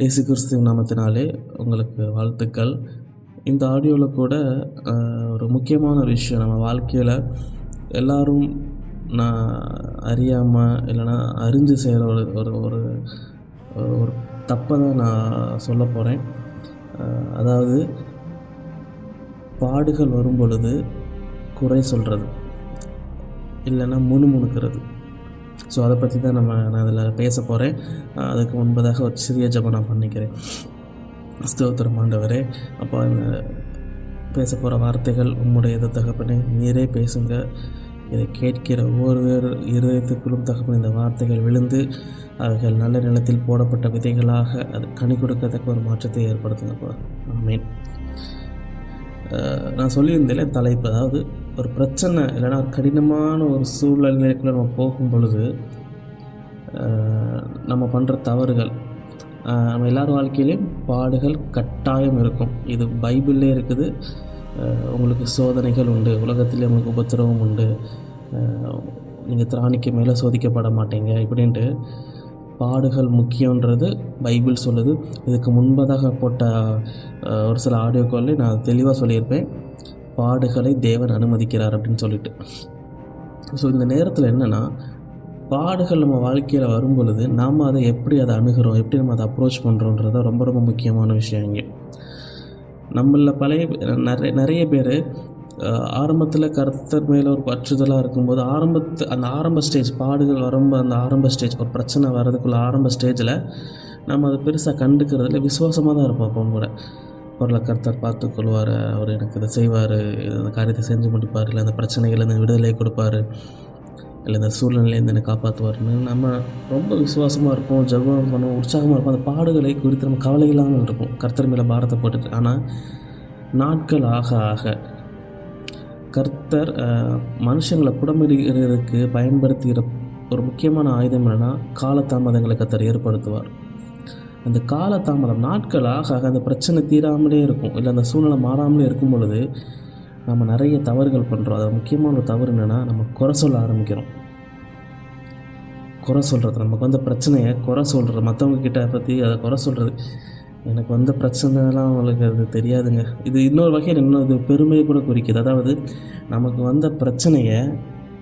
இயேசு கிறிஸ்துவ நாமத்தினாலே உங்களுக்கு வாழ்த்துக்கள். இந்த ஆடியோவில் கூட ஒரு முக்கியமான ஒரு விஷயம். நம்ம வாழ்க்கையில் எல்லோரும் நான் அறியாமல் இல்லைன்னா அறிஞ்சு செய்கிற ஒரு ஒரு ஒரு ஒரு தப்பை தான் நான் சொல்ல போகிறேன் அதாவது பாடுகள் வரும் பொழுது குறை சொல்கிறது இல்லைன்னா முணுமுணுக்கிறது. ஸோ அதை பற்றி தான் நம்ம நான் அதில் பேச போகிறேன் அதுக்கு முன்பதாக ஒரு சிறிய ஜபம் நான் பண்ணிக்கிறேன். ஸ்தோத்திரம் ஆண்டவரே அப்போ இந்த பேச போகிற வார்த்தைகள் உம்முடைய இது தகப்பனே. நீரே பேசுங்க. இதை கேட்கிற ஒவ்வொரு இருதயத்துக்குள்ளும் தகப்பன் இந்த வார்த்தைகள் விழுந்து அவைகள் நல்ல நிலத்தில் போடப்பட்ட விதைகளாக அது கனி கொடுக்கத்தக்க ஒரு மாற்றத்தை ஏற்படுத்துங்கப்பா. ஆமீன். நான் சொல்லியிருந்தேன் தலைப்பு. அதாவது ஒரு பிரச்சனை இல்லைன்னா ஒரு கடினமான ஒரு சூழ்நிலைக்குள்ளே நம்ம போகும் பொழுது நம்ம பண்ணுற தவறுகள் நம்ம எல்லார் வாழ்க்கையிலையும் பாடுகள் கட்டாயம் இருக்கும். இது பைபிள்லே இருக்குது. உங்களுக்கு சோதனைகள் உண்டு. உலகத்தில் உங்களுக்கு உபத்திரவம் உண்டு. நீங்கள் திராணிக்கு மேலே சோதிக்கப்பட மாட்டீங்க இப்படின்ட்டு. பாடுகள் முக்கியன்றது பைபிள் சொல்லுது. இதுக்கு முன்பதாக போட்ட ஒரு சில ஆடியோ காலில் நான் தெளிவாக சொல்லியிருப்பேன். பாடுகளை தேவன் அனுமதிக்கிறார் அப்படின்னு சொல்லிட்டு. ஸோ இந்த நேரத்தில் என்னென்னா பாடுகள் நம்ம வாழ்க்கையில் வரும் பொழுது நாம் அதை எப்படி அதை அணுகிறோம் எப்படி நம்ம அதை அப்ரோச் பண்ணுறோன்றது ரொம்ப ரொம்ப முக்கியமான விஷயம் இங்கே. நம்மளில் பழைய நிறைய நிறைய பேர் ஆரம்பத்தில் கர்த்தர் மேலே ஒரு பற்றுதலாக இருக்கும்போது ஆரம்பத்து அந்த ஆரம்ப ஸ்டேஜ் பாடுகள் வரும்போது அந்த ஆரம்ப ஸ்டேஜ் ஒரு பிரச்சனை வர்றதுக்குள்ள ஆரம்ப ஸ்டேஜில் நம்ம அதை பெருசாக கண்டுக்கிறதுல விசுவாசமாக தான் இருப்போம் அப்போ கூட. பொருளை கர்த்தர் பார்த்து கொள்வார் அவர் எனக்கு இதை செய்வார் இந்த காரியத்தை செஞ்சு முடிப்பார் இல்லை அந்த பிரச்சனைகள்லேருந்து விடுதலை கொடுப்பாரு இல்லை இந்த சூழ்நிலையிலேருந்து என்னை காப்பாற்றுவார்னு நம்ம ரொம்ப விசுவாசமாக இருப்போம் ஜெபம் பண்ணுவோம் உற்சாகமாக இருப்போம். அந்த பாடுகளை குறித்து நம்ம கவலை இல்லாமல் இருப்போம். கர்த்தர் மேலே பாரத்தை போட்டுட்டு. ஆனால் நாட்கள் ஆக ஆக கர்த்தர் மனுஷங்களை புடமிடுகிறதுக்கு பயன்படுத்துகிற ஒரு முக்கியமான ஆயுதம் என்னென்னா காலதாமதங்களை கர்த்தர் ஏற்படுத்துவார். அந்த காலதாமதம் நாட்கள் ஆக ஆக அந்த பிரச்சனை தீராமலே இருக்கும். இல்லை அந்த சூழ்நிலை மாறாமலே இருக்கும் பொழுது நம்ம நிறைய தவறுகள் பண்ணுறோம் அது முக்கியமான ஒரு தவறு என்னென்னா நம்ம குறை சொல்ல ஆரம்பிக்கிறோம். குறை சொல்கிறது நமக்கு வந்த பிரச்சனையை குறை சொல்கிறது மற்றவங்க கிட்ட பற்றி அதை குறை சொல்கிறது எனக்கு வந்த பிரச்சனைலாம் அவங்களுக்கு அது தெரியாதுங்க. இது இன்னொரு வகையில் இன்னும் இது பெருமையை கூட குறிக்குது. அதாவது நமக்கு வந்த பிரச்சனையை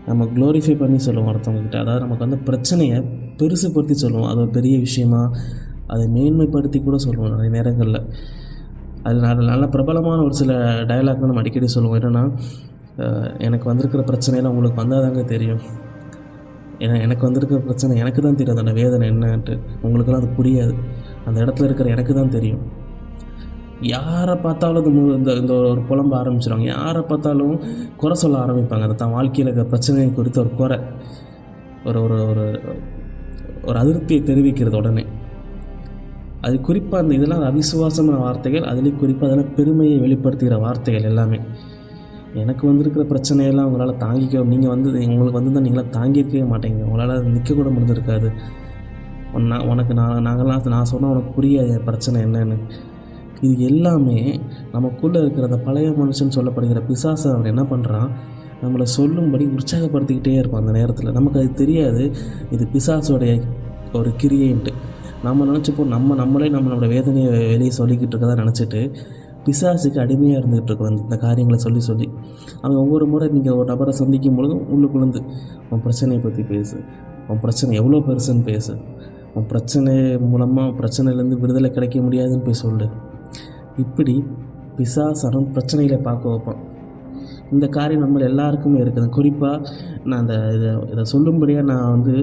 நம்ம க்ளோரிஃபை பண்ணி சொல்லுவோம் ஒருத்தவங்கக்கிட்ட அதாவது நமக்கு வந்த பிரச்சனையை பெருசுப்படுத்தி சொல்லுவோம். அது ஒரு பெரிய விஷயமா அதை மேன்மைப்படுத்தி கூட சொல்லுவோம் நிறைய நேரங்களில். அது நல்ல நல்ல பிரபலமான ஒரு சில டயலாக் நம்ம அடிக்கடி சொல்லுவோம். என்னென்னா எனக்கு வந்திருக்கிற பிரச்சனையெல்லாம் உங்களுக்கு வந்தாதாங்க தெரியும். ஏன்னா எனக்கு வந்திருக்கிற பிரச்சனை எனக்கு தான் தெரியும் அந்த வேதனை என்னன்ட்டு. உங்களுக்கெல்லாம் அது புரியாது. அந்த இடத்துல இருக்கிற எனக்கு தான் தெரியும். யாரை பார்த்தாலும் இந்த இந்த இந்த ஒரு புலம்ப ஆரம்பிச்சிடுவாங்க யாரை பார்த்தாலும் குறை சொல்ல ஆரம்பிப்பாங்க. அந்த தான் வாழ்க்கையில் இருக்கிற பிரச்சனை குறித்த ஒரு குறை. ஒரு ஒரு ஒரு ஒரு அதிருப்தியை தெரிவிக்கிறது உடனே. அது குறிப்பாக அந்த இதெல்லாம் அவிசுவாசமான வார்த்தைகள். அதுலேயும் குறிப்பாக அதெல்லாம் பெருமையை வெளிப்படுத்துகிற வார்த்தைகள் எல்லாமே. எனக்கு வந்திருக்கிற பிரச்சனையெல்லாம் உங்களால் தாங்கிக்க நீங்கள் வந்து உங்களுக்கு வந்து தான் நீங்களாம் தாங்கிக்கவே மாட்டேங்குது உங்களால் நிற்க கூட முடிஞ்சிருக்காது. உன்ன உனக்கு நான் நாங்கள்லாம் நான் சொன்னால் உனக்கு புரியாது என் பிரச்சனை என்னன்னு? இது எல்லாமே நமக்குள்ளே இருக்கிற அந்த பழைய மனுஷன் சொல்லப்படுகிற பிசாசை அவன் என்ன பண்ணுறான் நம்மளை சொல்லும்படி உற்சாகப்படுத்திக்கிட்டே இருப்பான் அந்த நேரத்தில். நமக்கு அது தெரியாது. இது பிசாசோடைய ஒரு கிரியைன்ட்டு. நம்ம நினச்சிப்போம் நம்ம நம்மளே நம்மளோட வேதனையை வெளியே சொல்லிக்கிட்டு இருக்கதா நினச்சிட்டு பிசாசுக்கு அடிமையாக இருந்துகிட்டு இருக்கோம் இந்த- காரியங்களை சொல்லி சொல்லி. அவன் ஒவ்வொரு முறை நீங்கள் ஒரு நபரை சந்திக்கும் பொழுதும் உள்ளுக்குள்ளேருந்து உன் பிரச்சனையை பற்றி பேசு. உன் பிரச்சனை எவ்வளோ பெருசுன்னு பேசு. பிரச்சனை மூலமாக பிரச்சனையிலேருந்து விடுதலை கிடைக்க முடியாதுன்னு போய் சொல்லு. இப்படி பிசாசனம் பிரச்சனைகளை பார்க்க வைப்பான். இந்த காரியம் நம்ம எல்லாருக்குமே இருக்குது. குறிப்பாக நான் அந்த இதை இதை சொல்லும்படியாக நான் வந்து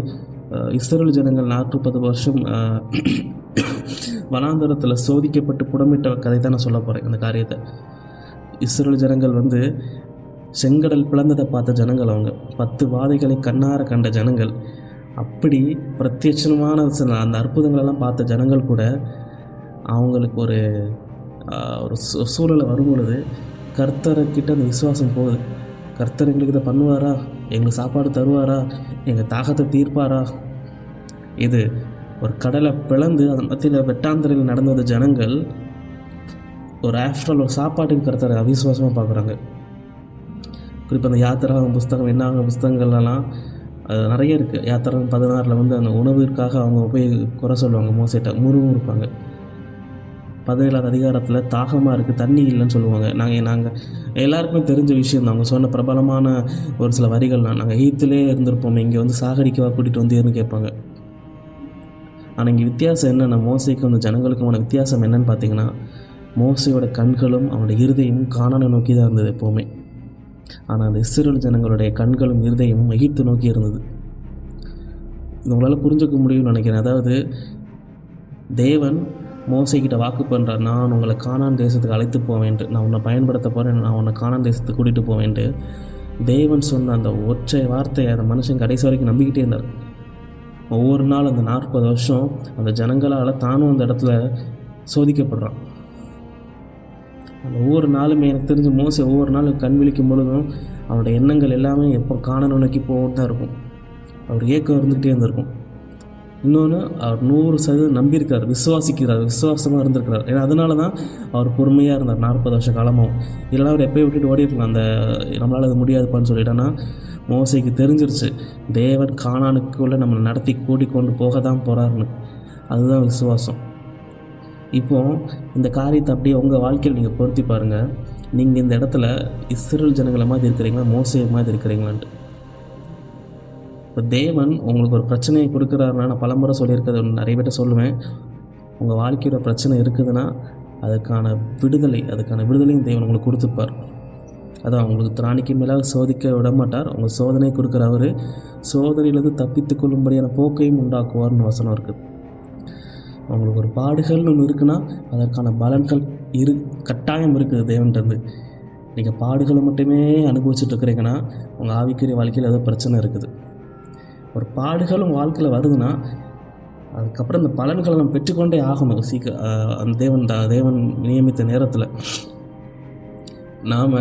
இஸ்ரேல் ஜனங்கள் நாற்பது வருஷம் வனாந்தரத்தில் சோதிக்கப்பட்டு புடமிட்ட கதை தான் நான் சொல்ல போகிறேன் அந்த காரியத்தை. இஸ்ரேல் ஜனங்கள் வந்து செங்கடல் பிளந்ததை பார்த்த ஜனங்கள் அவங்க. பத்து வாதைகளை கண்ணார கண்ட ஜனங்கள். அப்படி பிரத்யட்சமான சில அந்த அற்புதங்களெல்லாம் பார்த்த ஜனங்கள் கூட அவங்களுக்கு ஒரு ஒரு சூழலை வரும்பொழுது கர்த்தர்கிட்ட அந்த விசுவாசம் போகுது. கர்த்தர் எங்களுக்கு இதை பண்ணுவாரா? எங்களுக்கு சாப்பாடு தருவாரா? எங்கள் தாகத்தை தீர்ப்பாரா? இது ஒரு கடலை பிளந்து அதன் மத்தியில் வெட்டாந்தரையில் நடந்த ஜனங்கள் ஒரு ஆஃப்டர் ஒரு சாப்பாட்டுக்கு கருத்தரை அவிசுவாசமாக பார்க்குறாங்க. குறிப்பாக அந்த யாத்திராகம் புஸ்தகம் என்னாகும் புஸ்தகங்கள்லாம் அது நிறைய இருக்குது யாத்திரம் பதினாறில் வந்து அந்த உணவிற்காக அவங்க போய் குறை சொல்லுவாங்க மோசிட்ட முருகும் இருப்பாங்க பதினேழாவது அதிகாரத்தில் தாகமாக இருக்குது தண்ணி இல்லைன்னு சொல்லுவாங்க. நாங்கள் நாங்கள் எல்லாருக்குமே தெரிஞ்ச விஷயம் தான். அவங்க சொன்ன பிரபலமான ஒரு சில வரிகள்லாம் நாங்கள் எகிப்திலே இருந்திருப்போம் இங்கே வந்து சாகடிக்கவா கூட்டிகிட்டு வந்தேன்னு கேட்பாங்க. ஆனால் இங்கே வித்தியாசம் என்னென்ன மோசைக்கும் அந்த ஜனங்களுக்குமான வித்தியாசம் என்னன்னு பார்த்தீங்கன்னா மோசையோட கண்களும் அவனோட இருதயமும் காணான நோக்கி தான் இருந்தது எப்போவுமே. ஆனால் அந்த இஸ்ரேல் ஜனங்களுடைய கண்களும் இருதயமும் எகிப்து நோக்கி இருந்தது. இது உங்களால் புரிஞ்சுக்க முடியும்னு நினைக்கிறேன். அதாவது தேவன் மோசைக்கிட்ட வாக்கு பண்ணுறார் நான் உங்களை காணான் தேசத்துக்கு அழைத்து போவேன்ட்டு நான் உன்னை பயன்படுத்த போகிறேன் நான் உன்னை காணான் தேசத்துக்கு கூட்டிகிட்டு போவேன்ட்டு தேவன் சொன்ன அந்த ஒற்றை வார்த்தையை அந்த மனுஷன் கடைசி வரைக்கும் நம்பிக்கிட்டே இருந்தார். ஒவ்வொரு நாள் அந்த நாற்பது வருஷம் அந்த ஜனங்களால் தானும் அந்த இடத்துல சோதிக்கப்படுறான். அந்த ஒவ்வொரு நாளுமே எனக்கு தெரிஞ்ச மோசை ஒவ்வொரு நாளும் கண் விழிக்கும் பொழுதும் அவனோட எண்ணங்கள் எல்லாமே எப்போ காணணும் நோக்கி போகிட்டு தான் இருக்கும். அவர் ஏக்கம் இருந்துக்கிட்டே இருந்திருக்கும். இன்னொன்று அவர் நூறு சதவீதம் நம்பியிருக்கார் விசுவாசிக்கிறார் விசுவாசமாக இருந்திருக்கிறார். ஏன்னா அதனால தான் அவர் பொறுமையாக இருந்தார் நாற்பது வருஷ காலமாகவும் இல்லைனா அவர் எப்போயும் விட்டுட்டு ஓடி இருக்கலாம் அந்த நம்மளால் அது முடியாதுப்பான்னு சொல்லிட்டேன்னா மோசைக்கு தெரிஞ்சிருச்சு தேவன் காணானுக்குள்ளே நம்மளை நடத்தி கூட்டிக்கொண்டு போக தான் போகிறாருன்னு அதுதான் விசுவாசம். இப்போ இந்த காரியத்தை அப்படியே உங்கள் வாழ்க்கையில் நீங்கள் பொருத்தி பாருங்கள் நீங்கள் இந்த இடத்துல இஸ்ரேல் ஜனங்களை மாதிரி இருக்கிறீங்களா? மோசிய மாதிரி இருக்கிறீங்களான்ட்டு. இப்போ தேவன் உங்களுக்கு ஒரு பிரச்சனையை கொடுக்குறாருன்னா நான் பலமுறை சொல்லியிருக்கிறது நிறைய பேர்ட்ட சொல்லுவேன். உங்கள் வாழ்க்கையோட பிரச்சனை இருக்குதுன்னா அதுக்கான விடுதலை அதுக்கான விடுதலையும் தேவன் உங்களுக்கு கொடுத்துப்பார். அதான் உங்களுக்கு திராணிக்கு மேலாக சோதிக்க விட மாட்டார் உங்கள் சோதனை கொடுக்குற அவர் சோதனையிலிருந்து தப்பித்து கொள்ளும்படியான போக்கையும் உண்டாக்குவார்னு வசனம் இருக்குது அவங்களுக்கு ஒரு பாடுகள்னு ஒன்று இருக்குன்னா அதற்கான பலன்கள் இரு கட்டாயம் இருக்குது தேவன்றது. நீங்கள் பாடுகளை மட்டுமே அனுபவிச்சுட்டு இருக்கிறீங்கன்னா உங்கள் ஆவிக்குரிய வாழ்க்கையில் ஏதோ பிரச்சனை இருக்குது. ஒரு பாடுகளும் வாழ்க்கையில் வருதுன்னா அதுக்கப்புறம் இந்த பலன்களை நம்ம பெற்றுக்கொண்டே ஆகணும். சீக்க அந்த தேவன் த- தேவன் நியமித்த நேரத்தில். நாம்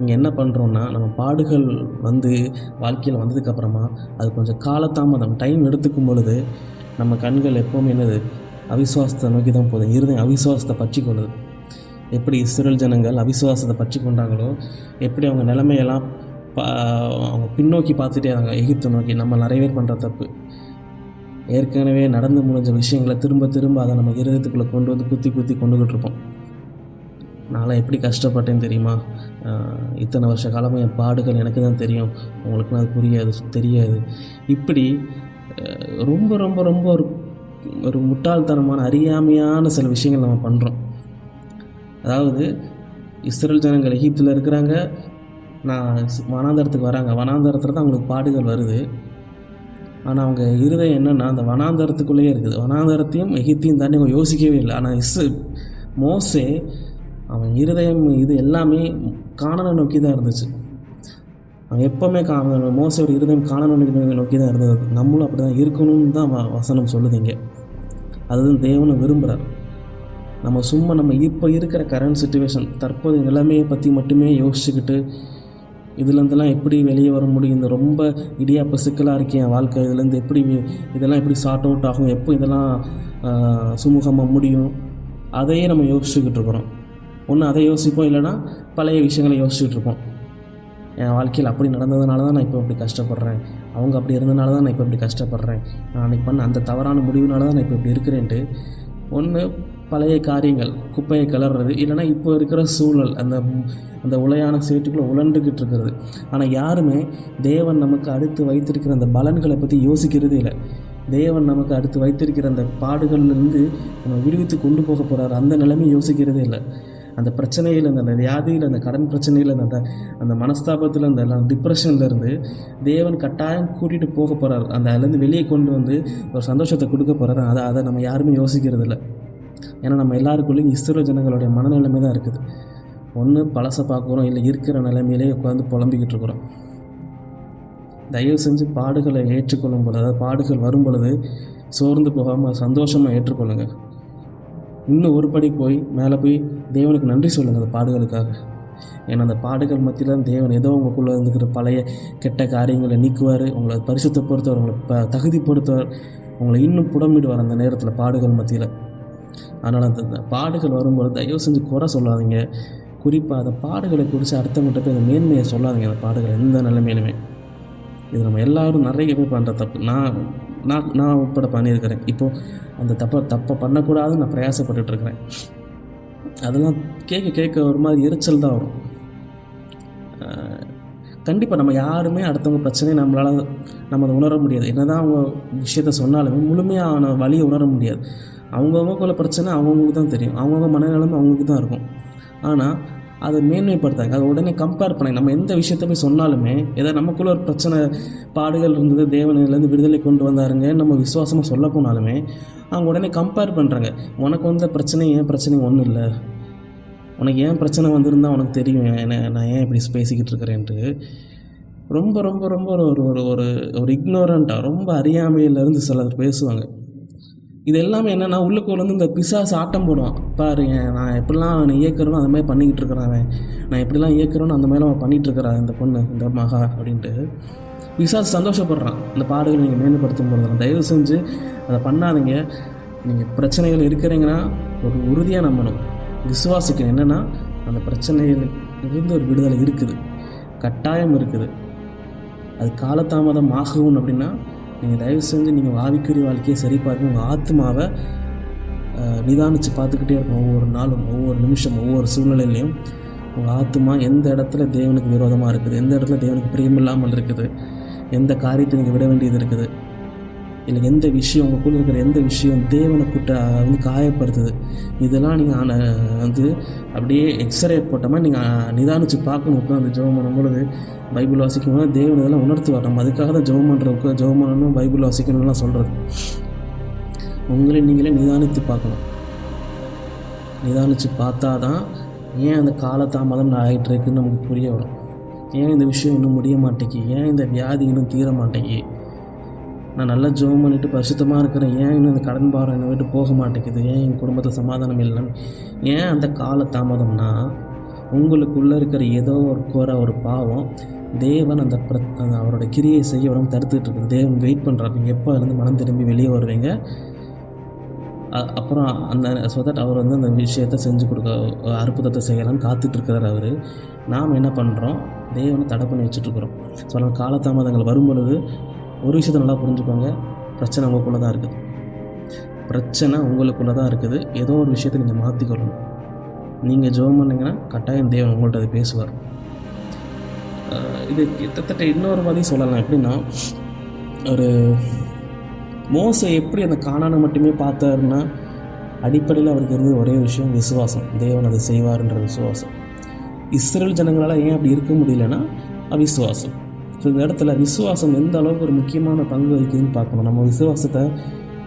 இங்கே என்ன பண்ணுறோன்னா நம்ம பாடுகள் வந்து வாழ்க்கையில் வந்ததுக்கப்புறமா அது கொஞ்சம் காலதாமதம் டைம் எடுத்துக்கும் பொழுது நம்ம கண்கள் எப்போவுமே என்னது அவிசுவாசத்தை நோக்கி தான் போகுது. இருதயம் அவிசுவாசத்தை பற்றி கொள்ளுது எப்படி இஸ்ரேல் ஜனங்கள் அவிசுவாசத்தை பற்றி கொண்டாங்களோ எப்படி அவங்க நிலைமையெல்லாம் பா அவங்க பின்னோக்கி பார்த்துட்டே இருந்தாங்க எகிப்து நோக்கி நம்ம நிறைய பேர் பண்ணுற தப்பு. ஏற்கனவே நடந்து முடிஞ்ச விஷயங்களை திரும்ப திரும்ப அதை நம்ம இருதயத்துக்குள்ளே கொண்டு வந்து குத்தி குத்தி கொண்டுகிட்டு இருப்போம். நான்லாம் எப்படி கஷ்டப்பட்டேன்னு தெரியுமா? இத்தனை வருஷ காலமாக என் பாடுகள் எனக்கு தான் தெரியும். உங்களுக்குலாம் அது புரியாது தெரியாது. இப்படி ரொம்ப ரொம்ப ரொம்ப ஒரு ஒரு முட்டாள்தனமான அறியாமையான சில விஷயங்கள் நம்ம பண்ணுறோம் அதாவது இஸ்ரேல் ஜனங்கள் எகிப்தில் இருக்கிறாங்க. நான் வனாந்தரத்துக்கு வராங்க. வனாந்தரத்தில் தான் அவங்களுக்கு பாடுகள் வருது. ஆனால் அவங்க இருதயம் என்னென்னா அந்த வனாந்தரத்துக்குள்ளேயே இருக்குது. வனாந்தரத்தையும் எகிப்தையும் தாண்டி அவங்க யோசிக்கவே இல்லை. ஆனால் இஸ் மோசே அவன் இருதயம் இது எல்லாமே காணனை நோக்கி தான் இருந்துச்சு. அவன் எப்போவுமே கா அவன் மோசையோட இருதயம் காணணும் நோக்கி நோக்கி தான் இருந்தது. நம்மளும் அப்படி தான் இருக்கணும்னு தான் வசனம் சொல்லுதுங்க அதுதான் தேவனும் விரும்புகிறார் நம்ம சும்மா நம்ம இப்போ இருக்கிற கரண்ட் சுச்சுவேஷன் தற்போதைய நிலைமையை பற்றி மட்டுமே யோசிச்சுக்கிட்டு இதுலேருந்துலாம் எப்படி வெளியே வர முடியும்? இந்த ரொம்ப இடியாப்ப சிக்கலாக இருக்கேன் என் வாழ்க்கை. இதுலேருந்து எப்படி இதெல்லாம் எப்படி சார்ட் அவுட் ஆகும்? எப்போ இதெல்லாம் சுமூகமாக முடியும்? அதையே நம்ம யோசிச்சுக்கிட்டு இருக்கிறோம். ஒன்று அதை யோசிப்போம் இல்லைன்னா பழைய விஷயங்களை யோசிச்சுட்டு இருப்போம். என் வாழ்க்கையில் அப்படி நடந்ததுனால தான் நான் இப்போ இப்படி கஷ்டப்படுறேன். அவங்க அப்படி இருந்தனால தான் நான் இப்போ இப்படி கஷ்டப்படுறேன். நான் அன்றைக்கி பண்ண அந்த தவறான முடிவுனால தான் நான் இப்போ இப்படி இருக்கிறேன்ட்டு ஒன்று பழைய காரியங்கள் குப்பையை கிளறது இல்லைன்னா இப்போ இருக்கிற சூழல் அந்த அந்த உலையான சேட்டுக்குள்ளே உழண்டுக்கிட்டு இருக்கிறது. ஆனால் யாருமே தேவன் நமக்கு அடுத்து வைத்திருக்கிற அந்த பலன்களை பற்றி யோசிக்கிறதே இல்லை. தேவன் நமக்கு அடுத்து வைத்திருக்கிற அந்த பாடுகள்லேருந்து நம்ம விடுவித்து கொண்டு போக போகிறார் அந்த நிலைமை யோசிக்கிறதே இல்லை. அந்த பிரச்சனையில் அந்த வியாதியில் அந்த கடன் பிரச்சனையில் அந்த அந்த மனஸ்தாபத்தில் அந்த எல்லாம் டிப்ரெஷன்லேருந்து தேவன் கட்டாயம் கூட்டிகிட்டு போக போகிறார் அந்த அதுலேருந்து வெளியே கொண்டு வந்து ஒரு சந்தோஷத்தை கொடுக்க போகிறார் அதை அதை நம்ம யாருமே யோசிக்கிறது இல்லை. ஏன்னா நம்ம எல்லாருக்குள்ளேயும் இஸ்ரோ ஜனங்களுடைய மனநிலைமை தான் இருக்குது. ஒன்று பழசை பார்க்குறோம். இல்லை இருக்கிற நிலைமையிலே உட்காந்து புலம்பிக்கிட்டு இருக்கிறோம். தயவு செஞ்சு பாடுகளை ஏற்றுக்கொள்ளும் பொழுது அதாவது பாடுகள் வரும் பொழுது சோர்ந்து போகாமல் சந்தோஷமாக ஏற்றுக்கொள்ளுங்க. இன்னும் ஒரு படி போய் மேலே போய் தேவனுக்கு நன்றி சொல்லுங்கள் அந்த பாடுகளுக்காக. ஏன்னா அந்த பாடுகள் மத்தியில் தேவன் ஏதோ உங்களுக்குள்ளே இருந்துக்கிற பழைய கெட்ட காரியங்களை நீக்குவார் உங்களை பரிசுத்தப்படுத்துவார் உங்களை ப தகுதிப்படுத்துவார் உங்களை இன்னும் புடமிடுவார் அந்த நேரத்தில் பாடுகள் மத்தியில். அதனால் அந்த பாடுகள் வரும்போது தயவு செஞ்சு குறை சொல்லாதீங்க. குறிப்பாக அந்த பாடுகளை குறித்து அடுத்தவங்கிட்ட போய் அந்த மேன்மையை சொல்லாதீங்க அந்த பாடுகள் எந்த நிலைமையிலுமே. இது நம்ம எல்லோரும் நிறைய பேர் பண்ணுற தப்பு. நான் நான் நான் உட்பட பண்ணியிருக்கிறேன். இப்போது அந்த தப்பை தப்பை பண்ணக்கூடாதுன்னு நான் பிரயாசப்பட்டுருக்கிறேன் அதெல்லாம் கேட்க கேட்க ஒரு மாதிரி எரிச்சல் தான் வரும். கண்டிப்பாக நம்ம யாருமே அடுத்தவங்க பிரச்சனையை நம்மளால் நம்ம அதை உணர முடியாது. என்னதான் அவங்க விஷயத்த சொன்னாலுமே முழுமையான வழியை உணர முடியாது. அவங்கவுங்களுக்குள்ள பிரச்சனை அவங்கவுங்களுக்கு தான் தெரியும். அவங்கவுங்க மனநிலைமை அவங்களுக்கு தான் இருக்கும். ஆனால் அதை மேன்மைப்படுத்தாங்க. அதை உடனே கம்பேர் பண்ணி நம்ம எந்த விஷயத்த போய் சொன்னாலுமே ஏதோ நமக்குள்ள ஒரு பிரச்சனை பாடுகள் இருந்தது தேவனிலேருந்து விடுதலை கொண்டு வந்தாருங்க நம்ம விசுவாசமாக சொல்ல போனாலுமே அவங்க உடனே கம்பேர் பண்ணுறாங்க உனக்கு வந்த பிரச்சனை ஏன் பிரச்சனை ஒன்றும் இல்லை. உனக்கு ஏன் பிரச்சனை வந்திருந்தா உனக்கு தெரியும். என்ன நான் ஏன் இப்படி பேசிக்கிட்டு இருக்கிறேன்ட்டு. ரொம்ப ரொம்ப ரொம்ப ஒரு ஒரு ஒரு ஒரு ஒரு இக்னோரண்ட்டாக ரொம்ப அறியாமையிலேருந்து சிலர் பேசுவாங்க. இது எல்லாமே என்னென்னா உள்ளுக்குள்ள வந்து இந்த பிசாசு ஆட்டம் போடுவான். பாரு நான் எப்படிலாம் அவனை இயக்கிறனோ அந்த மாதிரி பண்ணிக்கிட்டு இருக்கிறான் நான் எப்படிலாம் இயக்கிறோன்னு அந்த மாதிரி அவன் பண்ணிகிட்டு இருக்கிறான் இந்த பொண்ணு இந்த மகா அப்படின்ட்டு. பிசாசு சந்தோஷப்படுறான். இந்த பாடுகளை நீங்கள் மேம்படுத்தும் போது தயவு செஞ்சு அதை பண்ணாதீங்க. நீங்கள் பிரச்சனைகள் இருக்கிறீங்கன்னா ஒரு உறுதியாக நம்பணும். விசுவாசிக்கணும். என்னென்னா அந்த பிரச்சனையில் இருந்து ஒரு விடுதலை இருக்குது. கட்டாயம் இருக்குது. அது காலதாமதம் ஆகும் அப்படின்னா நீங்கள் தயவு செஞ்சு நீங்கள் ஆவிக்குரிய வாழ்க்கையை சரி பாருங்க உங்கள் ஆத்மாவை நிதானித்து பார்த்துக்கிட்டே இருக்கணும். ஒவ்வொரு நாளும் ஒவ்வொரு நிமிஷம் ஒவ்வொரு சூழ்நிலையிலையும் உங்கள் ஆத்மா எந்த இடத்துல தேவனுக்கு விரோதமாக இருக்குது எந்த இடத்துல தேவனுக்கு பிரியமில்லாமல் இருக்குது எந்த காரியத்தை நீங்கள் விட வேண்டியது இருக்குது. இல்லை எந்த விஷயம் உங்களுக்குள்ள இருக்கிற எந்த விஷயம் தேவனை கூட்ட வந்து காயப்படுத்துது இதெல்லாம் நீங்கள் வந்து அப்படியே எக்ஸ்ரே போட்ட மாதிரி நீங்கள் நிதானித்து பார்க்கணும் உட்காந்து ஜெபம் பண்ணும்பொழுது பைபிள் வாசிக்கும் போது தேவன் இதெல்லாம் உணர்த்துவார். நம்ம அதுக்காக தான் ஜெபம் பண்ணுறதுக்கு ஜெபம் பண்ணணும் பைபிள் வாசிக்கணும்லாம் சொல்கிறது உங்களை நீங்களே நிதானித்து பார்க்கணும். நிதானித்து பார்த்தா தான் ஏன் அந்த காலதாமதம் ஆகிட்டு இருக்குன்னு நமக்கு புரிய வரும். ஏன் இந்த விஷயம் இன்னும் முடிய மாட்டேங்கி ஏன் இந்த வியாதி இன்னும் தீர மாட்டேங்கி நான் நல்லா ஜோம் பண்ணிட்டு பரிசுத்தமாக இருக்கிறேன். ஏன் இன்னும் அந்த கடன் பாரம் என்னை விட்டு போக மாட்டேங்குது? ஏன் என் குடும்பத்தை சமாதானம் இல்லைன்னு? ஏன் அந்த கால தாமதம்னா உங்களுக்குள்ளே இருக்கிற ஏதோ ஒரு குறை ஒரு பாவம் தேவன் அந்த பிர அந்த அவரோட கிரியை செய்ய விடாம தடுத்துக்கிட்டு இருக்குது. தேவன் வெயிட் பண்ணுறாரு நீங்கள் எப்போ இருந்து மனம் திரும்பி வெளியே வருவீங்க? அ- அப்புறம் அந்த ஸோ தட் அவர் வந்து அந்த விஷயத்தை செஞ்சு கொடுக்க அற்புதத்தை செய்யலாம்னு காத்துட்ருக்கிறார் அவர். நாம் என்ன பண்ணுறோம் தேவனை தடை பண்ணி வச்சுட்ருக்குறோம். ஸோ நம்ம காலதாமதங்கள் வரும் பொழுது ஒரு விஷயத்தை நல்லா புரிஞ்சுக்கோங்க. பிரச்சனை உங்களுக்குள்ளே தான் இருக்குது. பிரச்சனை உங்களுக்குள்ளே தான் இருக்குது. ஏதோ ஒரு விஷயத்தை நீங்கள் மாற்றிக்கொள்ளணும் நீங்கள் ஜெபம் பண்ணிங்கன்னா கட்டாயம் தேவன் உங்கள்கிட்ட அது பேசுவார். இது கிட்டத்தட்ட இன்னொரு மாதிரி சொல்லலாம். எப்படின்னா ஒரு மோசை எப்படி அந்த காணான மட்டுமே பார்த்தாருன்னா அடிப்படையில் அவருக்கு இருந்தது ஒரே விஷயம் விசுவாசம். தேவன் அதை செய்வார்ன்ற விசுவாசம். இஸ்ரேல் ஜனங்களால் ஏன் அப்படி இருக்க முடியலன்னா அவிசுவாசம். ஸோ இந்த இடத்துல விசுவாசம் எந்த அளவுக்கு ஒரு முக்கியமான பங்கு வகிக்குதுன்னு பார்க்கணும். நம்ம விசுவாசத்தை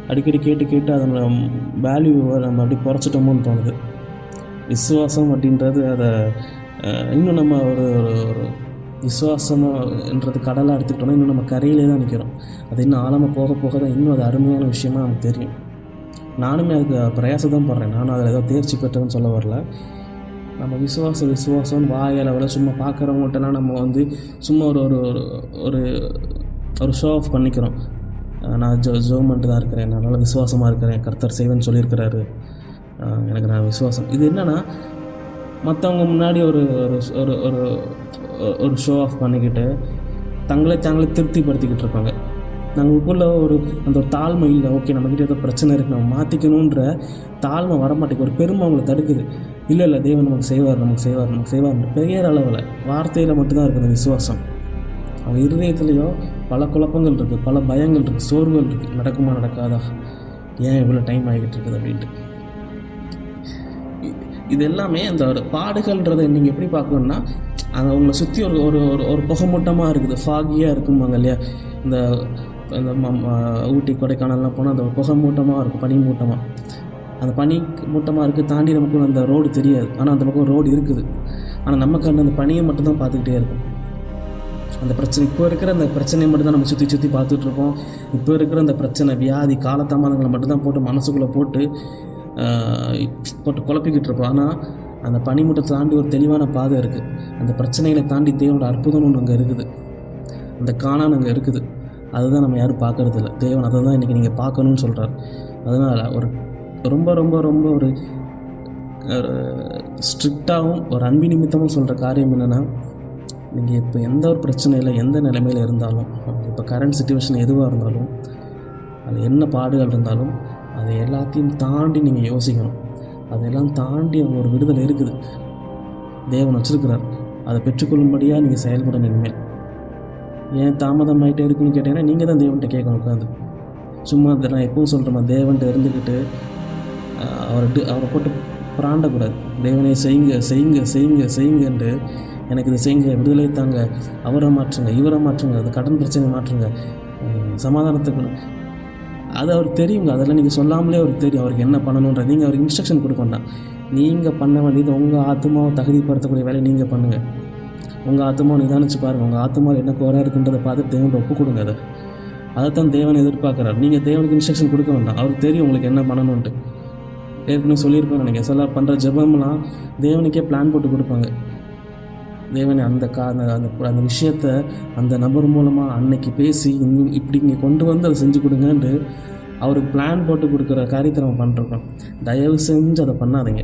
அடிக்கடி கேட்டு கேட்டு அதனோட வேல்யூவை நம்ம அப்படி குறைச்சிட்டோமோன்னு தோணுது. விசுவாசம் அப்படின்றது அதை இன்னும் நம்ம ஒரு ஒரு- ஒரு விசுவாசம்ன்றது கடலாக எடுத்துக்கிட்டோம்னா இன்னும் நம்ம கரையிலே தான் நிற்கிறோம் அது இன்னும் ஆழமாக போக போக தான் இன்னும் அது அருமையான விஷயமா நமக்கு தெரியும். நானுமே அதுக்கு பிரயாசம் தான் படுறேன். நானும் அதில் ஏதோ தேர்ச்சி பெற்றேன்னு சொல்ல வரல. நம்ம விசுவாசம் வாயளவில் விட சும்மா பார்க்குறவங்கள்ட்டலாம் நம்ம வந்து சும்மா ஒரு ஒரு ஒரு ஒரு ஒரு ஷோ ஆஃப் பண்ணிக்கிறோம். நான் ஜோ ஜோமெண்ட்டு தான் இருக்கிறேன். நான் நல்லா விசுவாசமாக இருக்கிறேன். கர்த்தர் செய்வேன்னு சொல்லியிருக்கிறாரு. எனக்கு நான் விசுவாசம். இது என்னென்னா மற்றவங்க முன்னாடி ஒரு ஒரு ஒரு ஒரு ஷோ ஆஃப் பண்ணிக்கிட்டு தங்களை தாங்களே திருப்திப்படுத்திக்கிட்டு இருப்பாங்க. நம்மளுக்குள்ள ஒரு அந்த ஒரு தாழ்மை இல்லை. ஓகே நம்மக்கிட்ட ஏதோ பிரச்சனை இருக்குது நம்ம மாற்றிக்கணுன்ற தாழ்மை வரமாட்டேங்குது. ஒரு பெருமை அவங்களை தடுக்குது. இல்லை இல்லை தேவன் நமக்கு செய்வார் நமக்கு செய்வார் நமக்கு செய்வார் பெரிய அளவில் வார்த்தையில் மட்டும்தான் இருக்குது அந்த விசுவாசம். அவங்க இருதயத்துலேயோ பல குழப்பங்கள் இருக்குது பல பயங்கள் இருக்குது சோர்வுகள் இருக்குது நடக்குமா நடக்காதா? ஏன் இவ்வளோ டைம் ஆகிக்கிட்டு இருக்குது அப்படின்ட்டு. இது எல்லாமே அந்த ஒரு பாடுகள்ன்றதை நீங்கள் எப்படி பார்க்கணுன்னா அந்த உங்களை சுற்றி ஒரு ஒரு ஒரு ஒரு புகைமூட்டமாக இருக்குது ஃபாகியாக இருக்குமாங்க இல்லையா? இந்த இந்த ஊட்டி கொடைக்கானல்லாம் போனால் அந்த புகமூட்டமாக இருக்கும் பனி மூட்டமாக அந்த பனி மூட்டமாக இருக்குது தாண்டி நமக்கு அந்த ரோடு தெரியாது. ஆனால் அந்த பக்கம் ரோடு இருக்குது. ஆனால் நம்ம கண்ணு அந்த பனியை மட்டும்தான் பார்த்துக்கிட்டே இருக்கும் அந்த பிரச்சனை இப்போ இருக்கிற அந்த பிரச்சனையை மட்டும் தான் நம்ம சுற்றி சுற்றி பார்த்துட்டு இப்போ இருக்கிற அந்த பிரச்சனை வியாதி காலத்தாமதங்களை மட்டும்தான் போட்டு மனசுக்குள்ளே போட்டு போட்டு குழப்பிக்கிட்டு இருப்போம் ஆனால் அந்த பனிமூட்டை தாண்டி ஒரு தெளிவான பாதை இருக்குது அந்த பிரச்சனைகளை தாண்டி தேவனோட அற்புதம் ஒன்று அங்கே இருக்குது. அந்த காணான் அங்கே இருக்குது. அதுதான் நம்ம யாரும் பார்க்கறதில்ல. தேவன் அதை தான் இன்றைக்கி நீங்கள் பார்க்கணும்னு சொல்கிறார் அதனால் ஒரு ரொம்ப ரொம்ப ரொம்ப ஒரு ஸ்ட்ரிக்டாகவும் ஒரு அன்பு நிமித்தமும் சொல்கிற காரியம் என்னென்னா நீங்கள் இப்போ எந்த ஒரு பிரச்சனையில் எந்த நிலைமையில் இருந்தாலும் இப்போ கரண்ட் சுச்சுவேஷன் எதுவாக இருந்தாலும் அது என்ன பாடுகள் இருந்தாலும் அதை எல்லாத்தையும் தாண்டி நீங்கள் யோசிக்கணும். அதெல்லாம் தாண்டி அவங்க ஒரு விடுதலை இருக்குது. தேவன் வச்சுருக்கிறார். அதை பெற்றுக்கொள்ளும்படியாக நீங்கள் செயல்படணும் இனிமேல். ஏன் தாமதம் ஆகிட்டே இருக்குன்னு கேட்டீங்கன்னா நீங்கள் தான் தேவன்கிட்ட கேட்கணும் உட்காந்து சும்மா நான் எப்பவும் சொல்கிறேன் தேவன்கிட்ட இருந்துக்கிட்டு அவரை அவரை போட்டு பிராண்டக்கூடாது. தேவனை செய்யுங்க செய்யுங்க செய்யுங்க செய்யுங்கன்ட்டு எனக்கு இதை செய்யுங்க விடுதலை தாங்க. அவரை மாற்றுங்க இவரை மாற்றுங்க அது கடன் பிரச்சனை மாற்றுங்க. சமாதானத்துக்கு அது அவர் தெரியுங்க அதெல்லாம் நீங்கள் சொல்லாமலே அவருக்கு தெரியும் அவருக்கு என்ன பண்ணணுன்ற நீங்கள் அவருக்கு இன்ஸ்ட்ரக்ஷன் கொடுக்கணும் நீங்கள் பண்ண வேண்டியது உங்கள் ஆத்மாவை தகுதிப்படுத்தக்கூடிய வேலையை நீங்கள் பண்ணுங்கள் உங்கள் ஆத்மாவை நிதானிச்சு பாருங்கள் உங்கள் ஆத்மாவில் என்ன குறை இருக்குன்றதை பார்த்து தேவன் ஒப்பு கொடுங்க அதை. அதைத்தான் தேவன் எதிர்பார்க்குறாரு. நீங்கள் தேவனுக்கு இன்ஸ்ட்ரக்ஷன் கொடுக்க வேண்டாம். அவருக்கு தெரியும் உங்களுக்கு என்ன பண்ணணுன்ட்டு ஏற்கனவே சொல்லியிருப்பேன் நினைக்கிறேன். சில பண்ணுற ஜெபம்லாம் தேவனுக்கே பிளான் போட்டு கொடுப்பாங்க. தேவனை அந்த கா அந்த அந்த அந்த விஷயத்த அந்த நபர் மூலமாக அன்னைக்கு பேசி இன்னும் இப்படி இங்கே கொண்டு வந்து அதை செஞ்சு கொடுங்கன்ட்டு அவருக்கு பிளான் போட்டு கொடுக்குற காரியத்தை நம்ம பண்ணிருக்கோம் தயவு செஞ்சு அதை பண்ணாதீங்க.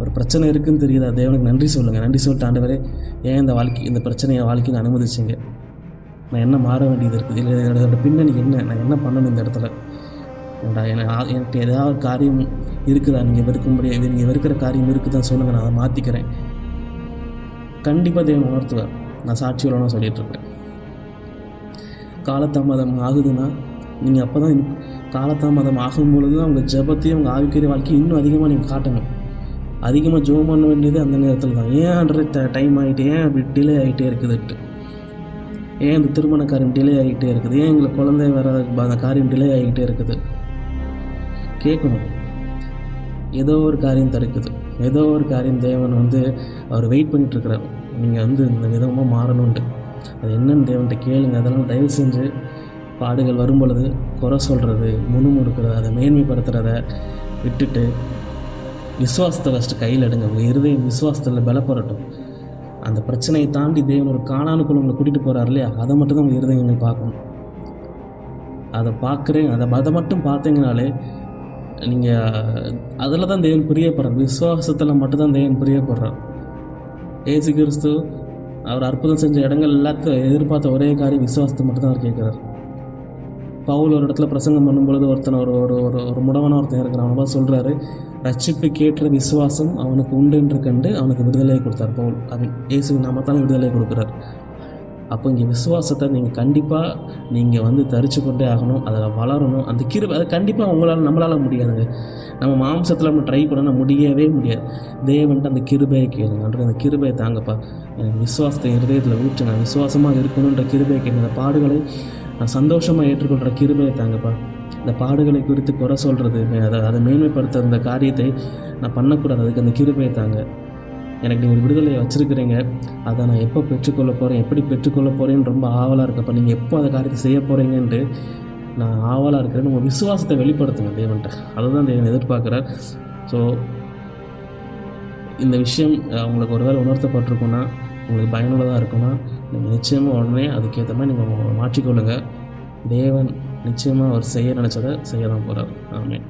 ஒரு பிரச்சனை இருக்குதுன்னு தெரியுதா? தேவனுக்கு நன்றி சொல்லுங்கள் நன்றி சொல்லிட்டு ஆண்டவரே ஏன் இந்த வாழ்க்கை இந்த பிரச்சனையை வாழ்க்கைக்கு அனுமதிச்சிங்க? நான் என்ன மாற வேண்டியது இருக்குது? இல்லை இதோட பின்னணி என்ன? நான் என்ன பண்ணணும் இந்த இடத்துல? எனக்கு எனக்கு ஏதாவது காரியம் இருக்குதா? நீங்கள் வெறுக்கும்படி இது நீங்கள் வெறுக்கிற காரியம் இருக்குதா சொல்லுங்கள் நான் அதை மாற்றிக்கிறேன் கண்டிப்பாக தேவன் உணர்த்துவார். நான் சாட்சியோட சொல்லிகிட்ருக்கேன் இருக்கேன் காலதாமதம் ஆகுதுன்னா நீங்கள் அப்போ தான் காலதாமதம் ஆகும் பொழுது தான் உங்கள் ஜெபத்தையும் உங்கள் ஆவிக்கிற வாழ்க்கையை இன்னும் அதிகமாக நீங்கள் காட்டணும். அதிகமாக ஜோம் பண்ண வேண்டியது அந்த நேரத்தில் தான் ஏன்ன்ற டைம் ஆகிட்டு ஏன் அப்படி டிலே ஆகிட்டே இருக்குதுன்ட்டு ஏன் இந்த திருமண காரியம் டிலே ஆகிட்டே இருக்குது? ஏன் எங்களுக்கு குழந்தை வர அந்த காரியம் டிலே ஆகிட்டே இருக்குது? கேட்கணும். ஏதோ ஒரு காரியம் தடுக்குது. ஏதோ ஒரு காரியம் தேவன் வந்து அவர் வெயிட் பண்ணிட்டுருக்கிறார். நீங்கள் வந்து இந்த விதமாக மாறணுன்ட்டு அது என்னன்னு தேவன்கிட்ட கேளுங்க. அதெல்லாம் தயவு செஞ்சு பாடுகள் வரும் பொழுது குறை சொல்கிறது முணுமுணுக்கிறது அதை மேன்மைப்படுத்துகிறத விட்டுட்டு விசுவாசத்தை ஃபஸ்ட்டு கையில் எடுங்க. உங்கள் இருதயம் விசுவாசத்தில் பலப்படட்டும். அந்த பிரச்சனையை தாண்டி தேவன் ஒரு காணானுக்குள்ள உங்களை கூட்டிகிட்டு போகிறார் இல்லையா? அதை மட்டும் தான் உங்கள் இருதயங்கள் நீங்கள் பார்க்கணும். அதை பார்க்குறேன். அதை அதை மட்டும் பார்த்தீங்கனாலே நீங்கள் அதில் தான் தேவன் பிரியப்படுறார். விசுவாசத்தில் மட்டும்தான் தேவன் பிரியப்படுறார். ஏசு கிறிஸ்து அவர் அற்புதம் செஞ்ச இடங்கள் எல்லாத்தையும் எதிர்பார்த்த ஒரே காரியம் விசுவாசத்தை மட்டும்தான் அவர் கேட்குறார். பவுல் ஒரு இடத்துல பிரசங்கம் பண்ணும்பொழுது ஒருத்தன் ஒரு ஒரு ஒரு ஒரு முடவன ஒருத்தன் இருக்கிறான். அவனை பார்த்து சொல்கிறாரு ரட்சிப்பு கேட்ட விசுவாசம் அவனுக்கு உண்டு என்று கண்டு அவனுக்கு விடுதலையை கொடுத்தார் பவுல். அவன் இயேசு நாமத்தாலும் விடுதலை கொடுக்குறார். அப்போ இங்கே விசுவாசத்தை நீங்கள் கண்டிப்பாக நீங்கள் வந்து தரிச்சு கொண்டே ஆகணும் அதில் வளரணும். அந்த கிருபை அது கண்டிப்பாக உங்களால் நம்மளால் முடியாதுங்க. நம்ம மாம்சத்தில் நம்ம ட்ரை பண்ண முடியவே முடியாது. தேவன்ட்டு அந்த கிருபையை கேளுங்க. அன்று அந்த கிருபையை தாங்கப்பா. விசுவாசத்தை இருதயத்தில் ஊற்றுங்க விசுவாசமாக இருக்கணுன்ற கிருபையை கேளுங்க. அந்த பாடுகளை நான் சந்தோஷமாக ஏற்றுக்கொள்கிற கிருபையை தாங்கப்பா. இந்த பாடுகளை குறித்து குறை சொல்கிறது அதை அதை மேன்மைப்படுத்த அந்த காரியத்தை நான் பண்ணக்கூடாது. அதுக்கு அந்த கிருபையை தாங்க. எனக்கு நீங்கள் விடுதலையை வச்சுருக்கிறீங்க. அதை நான் எப்போ பெற்றுக்கொள்ள போகிறேன் எப்படி பெற்றுக்கொள்ள போகிறேன்னு ரொம்ப ஆவலாக இருக்கப்போ நீங்கள் எப்போ அந்த காரியத்தை செய்ய போகிறீங்கன்ட்டு நான் ஆவலாக இருக்கிறேன் உங்கள் விசுவாசத்தை வெளிப்படுத்துங்க தேவன்ட்ட. அதுதான் தேவன் எதிர்பார்க்குறார். ஸோ இந்த விஷயம் உங்களுக்கு ஒரு வேளை உணர்த்தப்பட்டிருக்குன்னா உங்களுக்கு பயனுள்ளதாக இருக்குன்னா நீங்கள் நிச்சயமாக உடனே அதுக்கேற்ற மாதிரி நீங்கள் மாற்றிக்கொள்ளுங்க. தேவன் நிச்சயமாக அவர் செய்ய நினச்சதை செய்ய தான் போகிறார் ஆமென்.